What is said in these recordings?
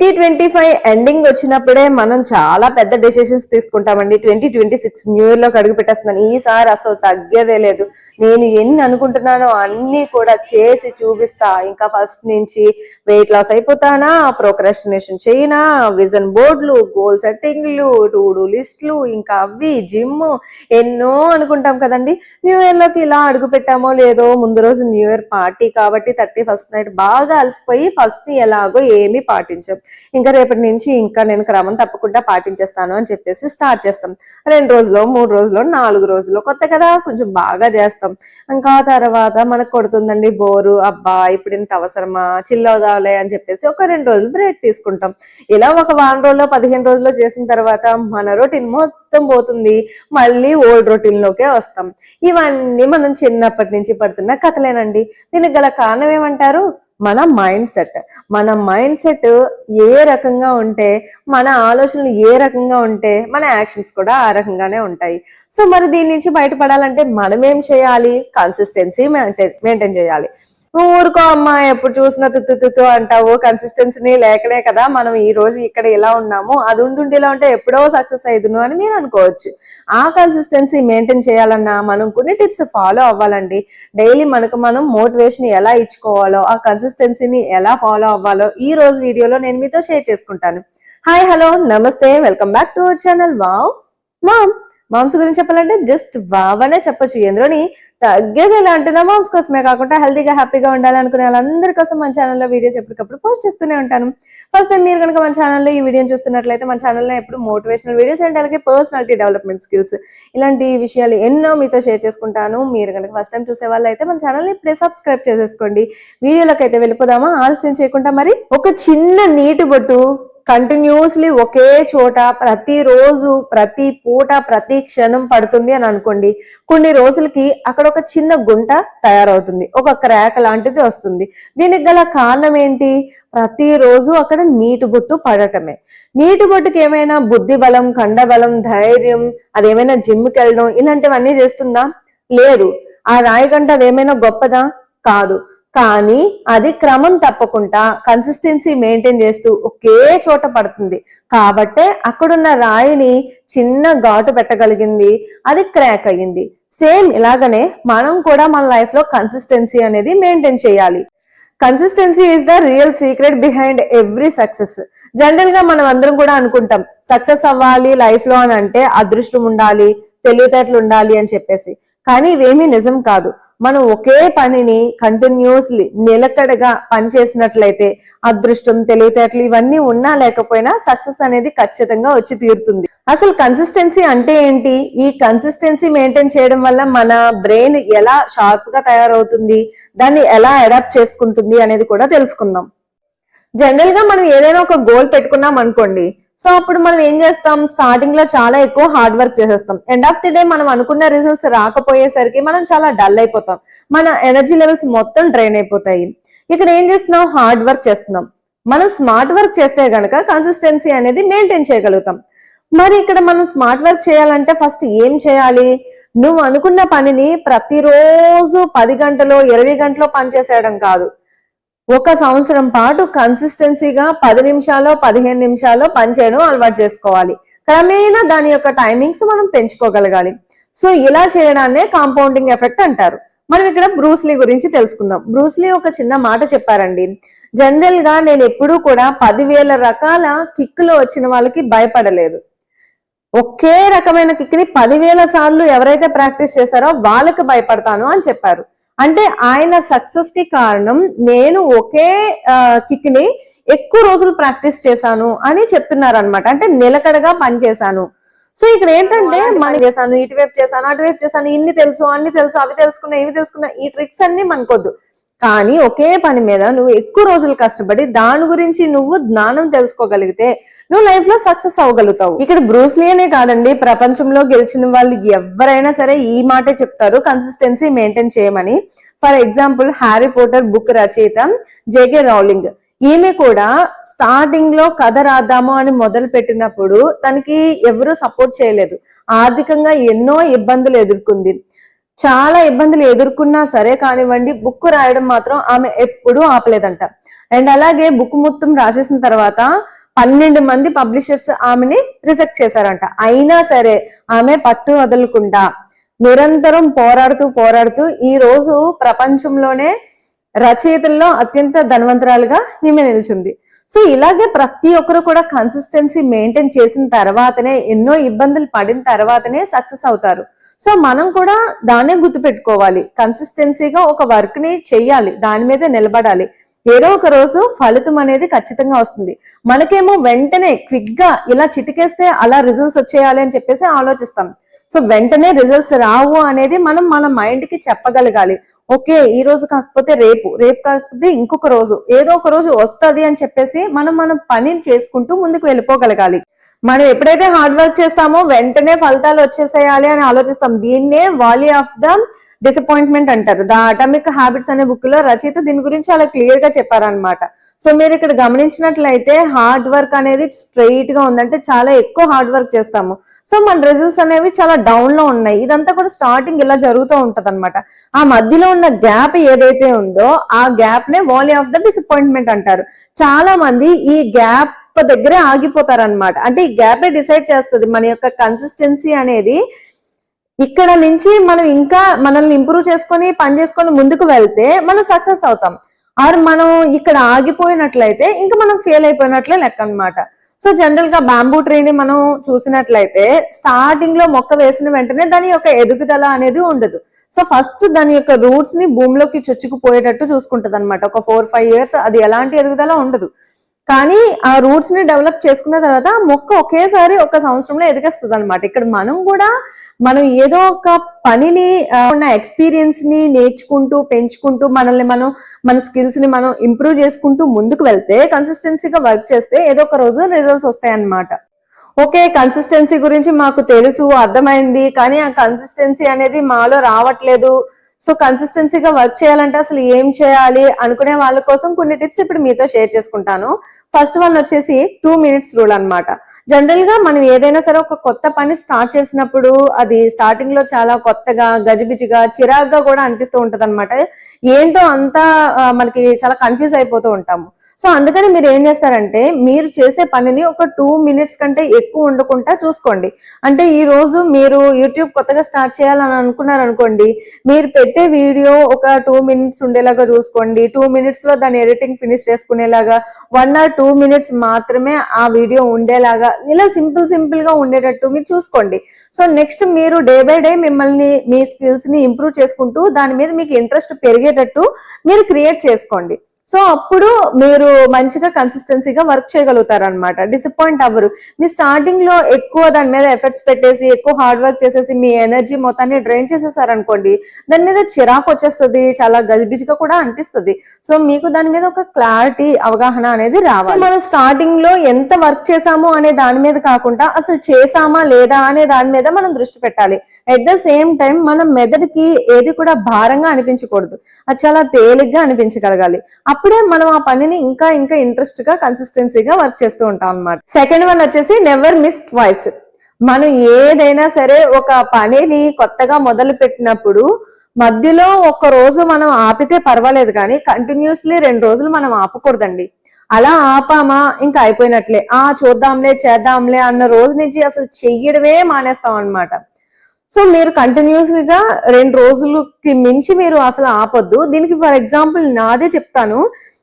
Twenty twenty five ending వచ్చినప్పుడే మనం చాలా పెద్ద డెసిషన్స్ తీసుకుంటామండి. ట్వంటీ ట్వంటీ సిక్స్ న్యూ ఇయర్లోకి అడుగు పెట్టేస్తున్నాను. ఈసారి అసలు తగ్గేదే లేదు. నేను ఎన్ని అనుకుంటున్నానో అన్ని కూడా చేసి చూపిస్తా. ఇంకా ఫస్ట్ నుంచి వెయిట్ లాస్ అయిపోతానా? ప్రోక్రాస్టినేషన్ చేయనా? విజన్ బోర్డులు గోల్ సెట్టింగ్లు టూడు లిస్టులు ఇంకా అవి జిమ్ ఎన్నో అనుకుంటాం కదండి. న్యూ ఇయర్లోకి ఇలా అడుగు పెట్టామో లేదో ముందు రోజు న్యూ ఇయర్ పార్టీ కాబట్టి థర్టీ ఫస్ట్ నైట్ బాగా అలసిపోయి ఫస్ట్ని ఎలాగో ఏమీ పాటించాం. ఇంకా రేపటి నుంచి ఇంకా నేను క్రమం తప్పకుండా పాటించేస్తాను అని చెప్పేసి స్టార్ట్ చేస్తాం. రెండు రోజులు మూడు రోజులు నాలుగు రోజులు కొత్త కదా కొంచెం బాగా చేస్తాం. ఇంకా తర్వాత మనకు కొడుతుందండి బోరు అబ్బా ఇప్పుడు ఇంత అవసరమా చిల్లవుదాలే అని చెప్పేసి ఒక రెండు రోజులు బ్రేక్ తీసుకుంటాం. ఇలా ఒక వారం రోజుల్లో పదిహేను రోజుల్లో చేసిన తర్వాత మన రొటీన్ మొత్తం పోతుంది. మళ్ళీ ఓల్డ్ రొటీన్ లోకే వస్తాం. ఇవన్నీ మనం చిన్నప్పటి నుంచి పడుతున్న కథలేనండి. దీనికి గల కారణం ఏమంటారు? మన మైండ్ సెట్ మన మైండ్ సెట్ ఏ రకంగా ఉంటే మన ఆలోచనలు ఏ రకంగా ఉంటే మన యాక్షన్స్ కూడా ఆ రకంగానే ఉంటాయి. సో మరి దీని నుంచి బయటపడాలంటే మనం ఏం చేయాలి? కన్సిస్టెన్సీ మెయింటైన్ మెయింటైన్ చేయాలి. నువ్వు ఊరుకో అమ్మా ఎప్పుడు చూసినా తుత్తు తుత్తు అంటావు. కన్సిస్టెన్సీని లేకనే కదా మనం ఈ రోజు ఇక్కడ ఇలా ఉన్నాము అది ఉండుండి ఇలా ఉంటే ఎప్పుడో సక్సెస్ అయ్యుదును అని మీరు అనుకోవచ్చు. ఆ కన్సిస్టెన్సీ మెయింటైన్ చేయాలన్నా మనం కొన్ని టిప్స్ ఫాలో అవ్వాలండి. డైలీ మనకు మనం మోటివేషన్ ఎలా ఇచ్చుకోవాలో ఆ కన్సిస్టెన్సీని ఎలా ఫాలో అవ్వాలో ఈ రోజు వీడియోలో నేను మీతో షేర్ చేసుకుంటాను. హాయ్ హలో నమస్తే welcome back to our channel wow mom moms గురించి చెప్పాలంటే జస్ట్ వావనే చెప్పొచ్చు. ఎందులోని తగ్గేది ఎలా అంటున్నా మామ్స్ కోసమే కాకుండా హెల్తీగా హ్యాపీగా ఉండాలనుకునే వాళ్ళందరి కోసం మన ఛానల్లో వీడియోస్ ఎప్పటికప్పుడు పోస్ట్ చేస్తూనే ఉంటాను. ఫస్ట్ టైం మీరు కనుక మన ఛానల్లో ఈ వీడియోని చూస్తున్నట్లయితే మన ఛానల్లో ఎప్పుడు మోటివేషనల్ వీడియోస్ అండ్ అలాగే పర్సనాలిటీ డెవలప్మెంట్ స్కిల్స్ ఇలాంటి విషయాలు ఎన్నో మీతో షేర్ చేసుకుంటాను. మీరు కనుక ఫస్ట్ టైం చూసే వాళ్ళు అయితే మన ఛానల్ని ఇప్పుడే సబ్స్క్రైబ్ చేసేసుకోండి. వీడియోలోకి అయితే వెళ్ళిపోదామా? ఆలస్యం చేయకుండా మరి ఒక చిన్న నీటి బొట్టు కంటిన్యూస్లీ ఒకే చోట ప్రతిరోజు ప్రతి పూట ప్రతి క్షణం పడుతుంది అని అనుకోండి. కొన్ని రోజులకి అక్కడ ఒక చిన్న గుంట తయారవుతుంది. ఒక క్రాక్ లాంటిది వస్తుంది. దీనికి గల కారణం ఏంటి? ప్రతిరోజు అక్కడ నీటి బొట్టు పడటమే. నీటి బొట్టుకి ఏమైనా బుద్ధి బలం కండబలం ధైర్యం అదేమైనా జిమ్కి వెళ్ళడం ఇలాంటివన్నీ చేస్తుందా? లేదు. ఆ రాయి గంట అదేమైనా గొప్పదా? కాదు. కానీ అది క్రమం తప్పకుండా కన్సిస్టెన్సీ మెయింటైన్ చేస్తూ ఒకే చోట పడుతుంది. కాబట్టే అక్కడున్న రాయిని చిన్న ఘాటు పెట్టగలిగింది అది క్రాక్ అయ్యింది. సేమ్ ఇలాగనే మనం కూడా మన లైఫ్లో కన్సిస్టెన్సీ అనేది మెయింటైన్ చేయాలి. Consistency is the real secret behind every success జనరల్గా మనం అందరం కూడా అనుకుంటాం సక్సెస్ అవ్వాలి లైఫ్లో అని అంటే అదృష్టం ఉండాలి తెలివితేటలు ఉండాలి అని చెప్పేసి. కానీ ఇవేమీ నిజం కాదు. మనం ఒకే పనిని కంటిన్యూస్లీ నిలకడగా పనిచేసినట్లయితే అదృష్టం తెలివితేటలు ఇవన్నీ ఉన్నా లేకపోయినా సక్సెస్ అనేది ఖచ్చితంగా వచ్చి తీరుతుంది. అసలు కన్సిస్టెన్సీ అంటే ఏంటి? ఈ కన్సిస్టెన్సీ మెయింటైన్ చేయడం వల్ల మన బ్రెయిన్ ఎలా షార్ప్గా తయారవుతుంది? దాన్ని ఎలా అడాప్ట్ చేసుకుంటుంది అనేది కూడా తెలుసుకుందాం. జనరల్గా మనం ఏదైనా ఒక గోల్ పెట్టుకున్నాం అనుకోండి సో అప్పుడు మనం ఏం చేస్తాం? స్టార్టింగ్లో చాలా ఎక్కువ హార్డ్ వర్క్ చేసేస్తాం. ఎండ్ ఆఫ్ ది డే మనం అనుకున్న రిజల్ట్స్ రాకపోయేసరికి మనం చాలా డల్ అయిపోతాం. మన ఎనర్జీ లెవెల్స్ మొత్తం డ్రైన్ అయిపోతాయి. ఇక్కడ ఏం చేస్తున్నాం? హార్డ్ వర్క్ చేస్తున్నాం. మనం స్మార్ట్ వర్క్ చేస్తే గనక కన్సిస్టెన్సీ అనేది మెయింటైన్ చేయగలుగుతాం. మరి ఇక్కడ మనం స్మార్ట్ వర్క్ చేయాలంటే ఫస్ట్ ఏం చేయాలి? నువ్వు అనుకున్న పనిని ప్రతిరోజు పది గంటలో ఇరవై గంటలో పనిచేసేయడం కాదు. ఒక సంవత్సరం పాటు కన్సిస్టెన్సీగా పది నిమిషాలు పదిహేను నిమిషాలు పనిచేయడం అలవాటు చేసుకోవాలి. క్రమేణా దాని యొక్క టైమింగ్స్ మనం పెంచుకోగలగాలి. సో ఇలా చేయడాన్నే కాంపౌండింగ్ ఎఫెక్ట్ అంటారు. మనం ఇక్కడ బ్రూస్లీ గురించి తెలుసుకుందాం. బ్రూస్లీ ఒక చిన్న మాట చెప్పారండి. జనరల్గా నేను ఎప్పుడూ కూడా పదివేల రకాల కిక్కులు వచ్చిన వాళ్ళకి భయపడలేదు. ఒకే రకమైన కిక్ని పదివేల సార్లు ఎవరైతే ప్రాక్టీస్ చేశారో వాళ్ళకి భయపడతాను అని చెప్పారు. అంటే ఆయన సక్సెస్కి కారణం నేను ఒకే కిక్ని ఎక్కువ రోజులు ప్రాక్టీస్ చేశాను అని చెప్తున్నారు అనమాట అంటే నిలకడగా పనిచేశాను సో ఇక్కడ ఏంటంటే మనం చేశాను ఇటువైపు చేశాను అటువైపు చేశాను ఇన్ని తెలుసు అన్ని తెలుసు అవి తెలుసుకున్నా ఇవి తెలుసుకున్నా ఈ ట్రిక్స్ అన్ని మనకొద్దు. కానీ ఒకే పని మీద నువ్వు ఎక్కువ రోజులు కష్టపడి దాని గురించి నువ్వు జ్ఞానం తెలుసుకోగలిగితే నువ్వు లైఫ్లో సక్సెస్ అవ్వగలుగుతావు. ఇక్కడ బ్రూస్లీ అనే కాదండి ప్రపంచంలో గెలిచిన వాళ్ళు ఎవరైనా సరే ఈ మాటే చెప్తారు కన్సిస్టెన్సీ మెయింటైన్ చేయమని. For example Harry Potter book రచయిత జేకే రౌలింగ్ ఈమె కూడా స్టార్టింగ్లో కథ రాద్దాము అని మొదలు పెట్టినప్పుడు తనకి ఎవరు సపోర్ట్ చేయలేదు. ఆర్థికంగా ఎన్నో ఇబ్బందులు ఎదుర్కొంది. చాలా ఇబ్బందులు ఎదుర్కొన్నా సరే కానివ్వండి బుక్ రాయడం మాత్రం ఆమె ఎప్పుడూ ఆపలేదంట. అండ్ అలాగే బుక్ మొత్తం రాసేసిన తర్వాత పన్నెండు మంది పబ్లిషర్స్ ఆమెని రిజెక్ట్ చేశారంట. అయినా సరే ఆమె పట్టు వదలకుండా నిరంతరం పోరాడుతూ పోరాడుతూ ఈ రోజు ప్రపంచంలోనే రచయితల్లో అత్యంత ధనవంతరాలుగా ఈమె నిలిచింది. సో ఇలాగే ప్రతి ఒక్కరు కూడా కన్సిస్టెన్సీ మెయింటైన్ చేసిన తర్వాతనే ఎన్నో ఇబ్బందులు పడిన తర్వాతనే సక్సెస్ అవుతారు. సో మనం కూడా దాన్నే గుర్తుపెట్టుకోవాలి. కన్సిస్టెన్సీగా ఒక వర్క్ని చెయ్యాలి. దాని మీద నిలబడాలి. ఏదో ఒక రోజు ఫలితం అనేది ఖచ్చితంగా వస్తుంది. మనకేమో వెంటనే క్విక్గా ఇలా చిటికేస్తే అలా రిజల్ట్స్ వచ్చేయాలి అని చెప్పేసి ఆలోచిస్తాం. సో వెంటనే రిజల్ట్స్ రావు అనేది మనం మన మైండ్కి చెప్పగలగాలి. ఓకే ఈ రోజు కాకపోతే రేపు. రేపు కాకపోతే ఇంకొక రోజు. ఏదో ఒక రోజు వస్తది అని చెప్పేసి మనం మన పనిని చేసుకుంటూ ముందుకు వెళ్ళిపోగలగాలి. మనం ఎప్పుడైతే హార్డ్ వర్క్ చేస్తామో వెంటనే ఫలితాలు వచ్చేసేయాలి అని ఆలోచిస్తాం. దీన్నే వాలీ ఆఫ్ ద డిసప్పాయింట్మెంట్ అంటారు. ద అటామిక్ హ్యాబిట్స్ అనే బుక్లో రచయిత దీని గురించి చాలా క్లియర్గా చెప్పారనమాట సో మీరు ఇక్కడ గమనించినట్లయితే హార్డ్ వర్క్ అనేది స్ట్రైట్గా ఉందంటే చాలా ఎక్కువ హార్డ్ వర్క్ చేస్తాము. సో మన రిజల్ట్స్ అనేవి చాలా డౌన్లో ఉన్నాయి. ఇదంతా కూడా స్టార్టింగ్ ఇలా జరుగుతూ ఉంటది ఆ మధ్యలో ఉన్న గ్యాప్ ఏదైతే ఉందో ఆ గ్యాప్ నే వాలీ ఆఫ్ ద డిసప్పాయింట్మెంట్ అంటారు. చాలా మంది ఈ గ్యాప్ దగ్గరే ఆగిపోతారన్నమాట. అంటే ఈ గ్యాపే డిసైడ్ చేస్తుంది. మన యొక్క కన్సిస్టెన్సీ అనేది ఇక్కడ నుంచి మనం ఇంకా మనల్ని ఇంప్రూవ్ చేసుకొని పని చేసుకొని ముందుకు వెళ్తే మనం సక్సెస్ అవుతాం. ఆర్ మనం ఇక్కడ ఆగిపోయినట్లయితే ఇంకా మనం ఫెయిల్ అయిపోయినట్లే లెక్క అన్నమాట. సో జనరల్గా బాంబూ ట్రీని మనం చూసినట్లయితే స్టార్టింగ్లో మొక్క వేసిన వెంటనే దాని యొక్క ఎదుగుదల అనేది ఉండదు. సో ఫస్ట్ దాని యొక్క రూట్స్ని భూమిలోకి చొచ్చుకుపోయేటట్టు చూసుకుంటది అనమాట ఒక ఫోర్ ఫైవ్ ఇయర్స్ అది ఎలాంటి ఎదుగుదల ఉండదు. కానీ ఆ రూట్స్ని డెవలప్ చేసుకున్న తర్వాత ఆ మొక్క ఒకేసారి ఒక సంవత్సరంలో ఎదిగేస్తుంది అనమాట ఇక్కడ మనం కూడా మనం ఏదో ఒక పనిని ఉన్న ఎక్స్పీరియన్స్ని నేర్చుకుంటూ పెంచుకుంటూ మనల్ని మనం మన స్కిల్స్ని మనం ఇంప్రూవ్ చేసుకుంటూ ముందుకు వెళ్తే కన్సిస్టెన్సీగా వర్క్ చేస్తే ఏదో ఒక రోజు రిజల్ట్స్ వస్తాయి అన్నమాట ఓకే కన్సిస్టెన్సీ గురించి మాకు తెలుసు అర్థమైంది కానీ ఆ కన్సిస్టెన్సీ అనేది మాలో రావట్లేదు. సో కన్సిస్టెన్సీగా వర్క్ చేయాలంటే అసలు ఏం చేయాలి అనుకునే వాళ్ళ కోసం కొన్ని టిప్స్ ఇప్పుడు మీతో షేర్ చేసుకుంటాను. ఫస్ట్ వన్ వచ్చేసి టూ మినిట్స్ రూల్ అన్నమాట. జనరల్గా మనం ఏదైనా సరే ఒక కొత్త పని స్టార్ట్ చేసినప్పుడు అది స్టార్టింగ్లో చాలా కొత్తగా గజిబిజిగా చిరాగ్గా కూడా అనిపిస్తూ ఉంటది అనమాట ఏంటో అంతా మనకి చాలా కన్ఫ్యూజ్ అయిపోతూ ఉంటాము. సో అందుకని మీరు ఏం చేస్తారంటే మీరు చేసే పనిని ఒక టూ మినిట్స్ కంటే ఎక్కువ ఉండకుండా చూసుకోండి. అంటే ఈ రోజు మీరు యూట్యూబ్ కొత్తగా స్టార్ట్ చేయాలని అనుకున్నారు అనుకోండి మీరు పెట్టే వీడియో ఒక టూ మినిట్స్ ఉండేలాగా చూసుకోండి. టూ మినిట్స్లో దాని ఎడిటింగ్ ఫినిష్ చేసుకునేలాగా వన్ ఆర్ టూ మినిట్స్ మాత్రమే ఆ వీడియో ఉండేలాగా ఇలా సింపుల్ సింపుల్గా ఉండేటట్టు మీరు చూసుకోండి. సో నెక్స్ట్ మీరు డే బై డే మిమ్మల్ని మీ స్కిల్స్ని ఇంప్రూవ్ చేసుకుంటూ దాని మీద మీకు ఇంట్రెస్ట్ పెరిగేటట్టు మీరు క్రియేట్ చేసుకోండి. సో అప్పుడు మీరు మంచిగా కన్సిస్టెన్సీగా వర్క్ చేయగలుగుతారు అనమాట డిసప్పాయింట్ అవ్వరు. మీ స్టార్టింగ్లో ఎక్కువ దాని మీద ఎఫర్ట్స్ పెట్టేసి ఎక్కువ హార్డ్ వర్క్ చేసేసి మీ ఎనర్జీ మొత్తాన్ని డ్రైన్ చేసేసారు అనుకోండి దాని మీద చిరాకు వచ్చేస్తుంది చాలా గజిబిజిగా కూడా అనిపిస్తుంది. సో మీకు దాని మీద ఒక క్లారిటీ అవగాహన అనేది రావాలి. మనం స్టార్టింగ్లో ఎంత వర్క్ చేసామో అనే దాని మీద కాకుండా అసలు చేసామా లేదా అనే దాని మీద మనం దృష్టి పెట్టాలి. ఎట్ ద సేమ్ టైం మన మెదడుకి ఏది కూడా భారంగా అనిపించకూడదు. అది చాలా తేలిగ్గా అనిపించగలగాలి. అప్పుడే మనం ఆ పనిని ఇంకా ఇంకా ఇంట్రెస్ట్గా కన్సిస్టెన్సీగా వర్క్ చేస్తూ ఉంటాం అన్నమాట. సెకండ్ వన్ వచ్చేసి నెవర్ మిస్ ట్వైస్ మనం ఏదైనా సరే ఒక పనిని కొత్తగా మొదలు పెట్టినప్పుడు మధ్యలో ఒక రోజు మనం ఆపితే పర్వాలేదు కానీ కంటిన్యూస్లీ రెండు రోజులు మనం ఆపకూడదండి. అలా ఆపామా ఇంకా అయిపోయినట్లే. ఆ చూద్దాంలే చేద్దాంలే అన్న రోజు నుంచి అసలు చెయ్యడమే మానేస్తాం అన్నమాట. సో మీరు కంటిన్యూస్గా రెండు రోజులకి మించి మీరు అసలు ఆపొద్దు. దీనికి ఫర్ ఎగ్జాంపుల్ నాదే చెప్తాను.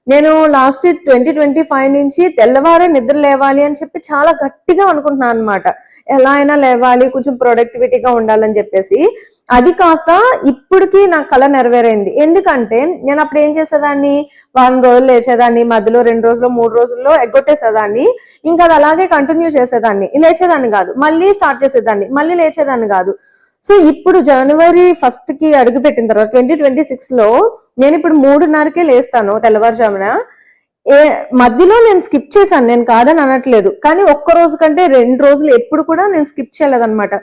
నేను లాస్ట్ ట్వంటీ ట్వంటీ ఫైవ్ నుంచి తెల్లవారే నిద్ర లేవాలి అని చెప్పి చాలా గట్టిగా అనుకుంటున్నాను అనమాట ఎలా అయినా లేవాలి కొంచెం ప్రొడక్టివిటీగా ఉండాలని చెప్పేసి. అది కాస్త ఇప్పటికి నా కళ నెరవేరైంది. ఎందుకంటే నేను అప్పుడు ఏం చేసేదాన్ని? వారం రోజులు లేచేదాన్ని మధ్యలో రెండు రోజులు మూడు రోజుల్లో ఎగ్గొట్టేసేదాన్ని. ఇంకా అది అలాగే కంటిన్యూ చేసేదాన్ని. లేచేదాన్ని కాదు మళ్ళీ స్టార్ట్ చేసేదాన్ని మళ్ళీ లేచేదాన్ని కాదు. సో ఇప్పుడు జనవరి ఫస్ట్కి అడుగు పెట్టిన తర్వాత ట్వంటీ ట్వంటీ సిక్స్లో నేను ఇప్పుడు మూడున్నరకే లేస్తాను తెల్లవారుజామున. ఏ మధ్యలో నేను స్కిప్ చేశాను నేను కాదని అనట్లేదు. కానీ ఒక్క రోజు కంటే రెండు రోజులు ఎప్పుడు కూడా నేను స్కిప్ చేయలేదన్నమాట.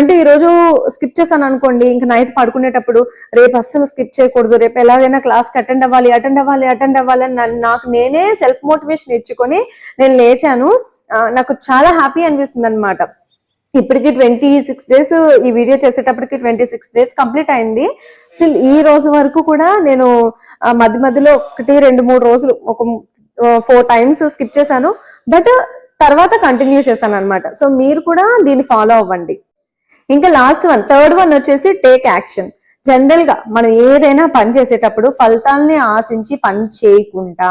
అంటే ఈ రోజు స్కిప్ చేశాను అనుకోండి ఇంకా నైట్ పడుకునేటప్పుడు రేపు అస్సలు స్కిప్ చేయకూడదు రేపు ఎలాగైనా క్లాస్కి అటెండ్ అవ్వాలి అటెండ్ అవ్వాలి అటెండ్ అవ్వాలి అని నాకు నేనే సెల్ఫ్ మోటివేషన్ ఇచ్చుకొని నేను లేచాను. నాకు చాలా హ్యాపీ అనిపిస్తుంది అనమాట ఇప్పటికి ట్వంటీ సిక్స్ డేస్ ఈ వీడియో చేసేటప్పటికి ట్వంటీ సిక్స్ డేస్ కంప్లీట్ అయింది. స్టిల్ ఈ రోజు వరకు కూడా నేను మధ్య మధ్యలో ఒకటి రెండు మూడు రోజులు ఒక ఫోర్ టైమ్స్ స్కిప్ చేశాను. బట్ తర్వాత కంటిన్యూ చేశాను అనమాట సో మీరు కూడా దీన్ని ఫాలో అవ్వండి. ఇంకా లాస్ట్ వన్ థర్డ్ వన్ వచ్చేసి టేక్ యాక్షన్ జనరల్గా మనం ఏదైనా పని చేసేటప్పుడు ఫలితాలని ఆశించి పని చేయకుండా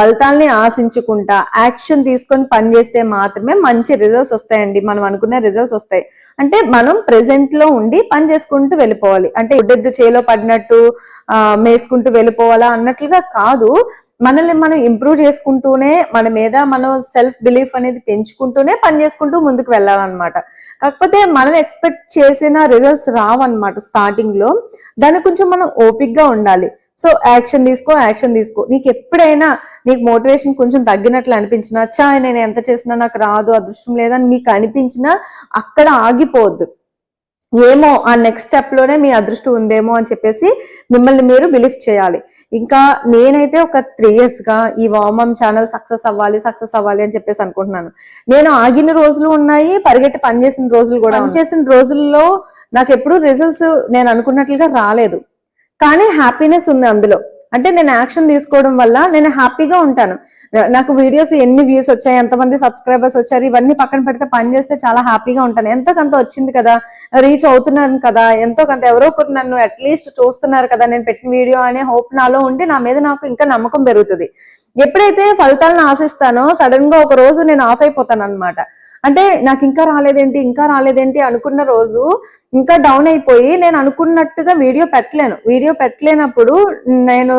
ఫలితాలని ఆశించుకుంటా యాక్షన్ తీసుకొని పని చేస్తే మాత్రమే మంచి రిజల్ట్స్ వస్తాయండి. మనం అనుకునే రిజల్ట్స్ వస్తాయి. అంటే మనం ప్రెసెంట్లో ఉండి పని చేసుకుంటూ వెళ్ళిపోవాలి. అంటే ఉడ్డెద్దు చేలో పడినట్టు ఆ, మేసుకుంటూ వెళ్ళిపోవాలా అన్నట్లుగా కాదు. మనల్ని మనం ఇంప్రూవ్ చేసుకుంటూనే మన మీద మనం సెల్ఫ్ బిలీఫ్ అనేది పెంచుకుంటూనే పని చేసుకుంటూ ముందుకు వెళ్ళాలన్నమాట. కాకపోతే మనం ఎక్స్పెక్ట్ చేసిన రిజల్ట్స్ రావన్నమాట స్టార్టింగ్లో. దాని కొంచెం మనం ఓపిక్గా ఉండాలి. సో యాక్షన్ తీసుకో యాక్షన్ తీసుకో. నీకు ఎప్పుడైనా నీకు మోటివేషన్ కొంచెం తగ్గినట్లు అనిపించినా చా నేను ఎంత చేసినా నాకు రాదు అదృష్టం లేదని మీకు అనిపించినా అక్కడ ఆగిపోవద్దు. ఏమో ఆ నెక్స్ట్ స్టెప్లోనే మీ అదృష్టం ఉందేమో అని చెప్పేసి మిమ్మల్ని మీరు బిలీవ్ చేయాలి. ఇంకా నేనైతే ఒక త్రీ ఇయర్స్గా ఈ వామం ఛానల్ సక్సెస్ అవ్వాలి సక్సెస్ అవ్వాలి అని చెప్పేసి అనుకుంటున్నాను. నేను ఆగిన రోజులు ఉన్నాయి పరిగెట్టి పనిచేసిన రోజులు కూడా పనిచేసిన రోజుల్లో నాకు ఎప్పుడు రిజల్ట్స్ నేను అనుకున్నట్లుగా రాలేదు. కానీ హ్యాపీనెస్ ఉంది అందులో. అంటే నేను యాక్షన్ తీసుకోవడం వల్ల నేను హ్యాపీగా ఉంటాను. నాకు వీడియోస్ ఎన్ని వ్యూస్ వచ్చాయి ఎంతమంది సబ్స్క్రైబర్స్ వచ్చారు ఇవన్నీ పక్కన పెడితే పని చేస్తే చాలా హ్యాపీగా ఉంటాను. ఎంతో కొంత వచ్చింది కదా రీచ్ అవుతున్నాను కదా ఎంతో కొంత ఎవరో ఒకరు నన్ను అట్లీస్ట్ చూస్తున్నారు కదా నేను పెట్టిన వీడియో అనే హోప్ నాలో ఉండి నా మీద నాకు ఇంకా నమ్మకం పెరుగుతుంది. ఎప్పుడైతే ఫలితాలను ఆశిస్తానో సడన్గా ఒక రోజు నేను ఆఫ్ అయిపోతాను అనమాట అంటే నాకు ఇంకా రాలేదేంటి ఇంకా రాలేదేంటి అనుకున్న రోజు ఇంకా డౌన్ అయిపోయి నేను అనుకున్నట్టుగా వీడియో పెట్టలేను. వీడియో పెట్టలేనప్పుడు నేను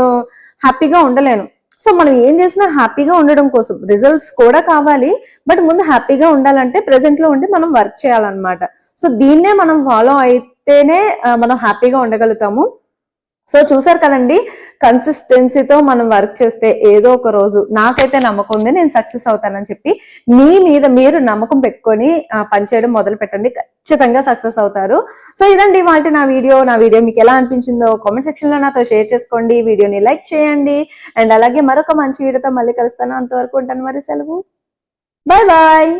హ్యాపీగా ఉండలేను. సో మనం ఏం చేసినా హ్యాపీగా ఉండడం కోసం రిజల్ట్స్ కూడా కావాలి. బట్ ముందు హ్యాపీగా ఉండాలంటే ప్రెసెంట్లో ఉండి మనం వర్క్ చేయాలన్నమాట. సో దీన్నే మనం ఫాలో అయితేనే మనం హ్యాపీగా ఉండగలుగుతాము. సో చూసారు కదండి కన్సిస్టెన్సీతో మనం వర్క్ చేస్తే ఏదో ఒక రోజు నాకైతే నమ్మకం ఉంది నేను సక్సెస్ అవుతానని చెప్పి మీ మీద మీరు నమ్మకం పెట్టుకొని పనిచేయడం మొదలు పెట్టండి ఖచ్చితంగా సక్సెస్ అవుతారు. సో ఇదండి వాటి నా వీడియో. నా వీడియో మీకు ఎలా అనిపించిందో కామెంట్ సెక్షన్లో నాతో షేర్ చేసుకోండి. వీడియోని లైక్ చేయండి. అండ్ అలాగే మరొక మంచి వీడియోతో మళ్ళీ కలుస్తాను. అంతవరకు ఉంటాను మరి సెలవు. Bye bye